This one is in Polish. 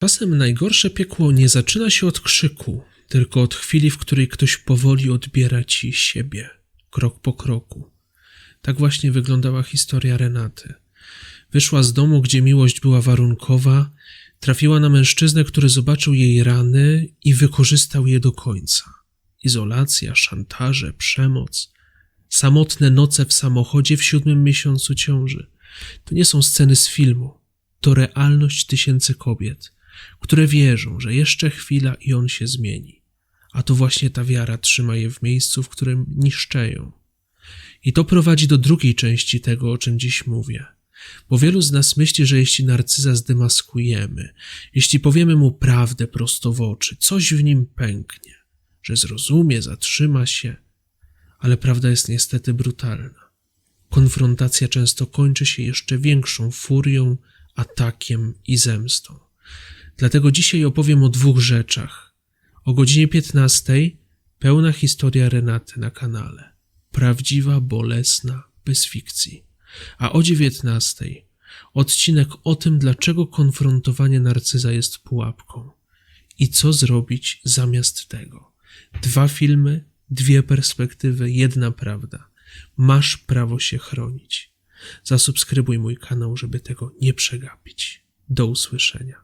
Czasem najgorsze piekło nie zaczyna się od krzyku, tylko od chwili, w której ktoś powoli odbiera ci siebie, krok po kroku. Tak właśnie wyglądała historia Renaty. Wyszła z domu, gdzie miłość była warunkowa, trafiła na mężczyznę, który zobaczył jej rany i wykorzystał je do końca. Izolacja, szantaże, przemoc, samotne noce w samochodzie w siódmym miesiącu ciąży. To nie są sceny z filmu, to realność tysięcy kobiet, które wierzą, że jeszcze chwila i on się zmieni. A to właśnie ta wiara trzyma je w miejscu, w którym niszczeją. I to prowadzi do drugiej części tego, o czym dziś mówię. Bo wielu z nas myśli, że jeśli narcyza zdemaskujemy, jeśli powiemy mu prawdę prosto w oczy, coś w nim pęknie, że zrozumie, zatrzyma się, ale prawda jest niestety brutalna. Konfrontacja często kończy się jeszcze większą furią, atakiem i zemstą. Dlatego dzisiaj opowiem o dwóch rzeczach. O godzinie 15 pełna historia Renaty na kanale. Prawdziwa, bolesna, bez fikcji. A o 19 odcinek o tym, dlaczego konfrontowanie narcyza jest pułapką i co zrobić zamiast tego. Dwa filmy, dwie perspektywy, jedna prawda. Masz prawo się chronić. Zasubskrybuj mój kanał, żeby tego nie przegapić. Do usłyszenia.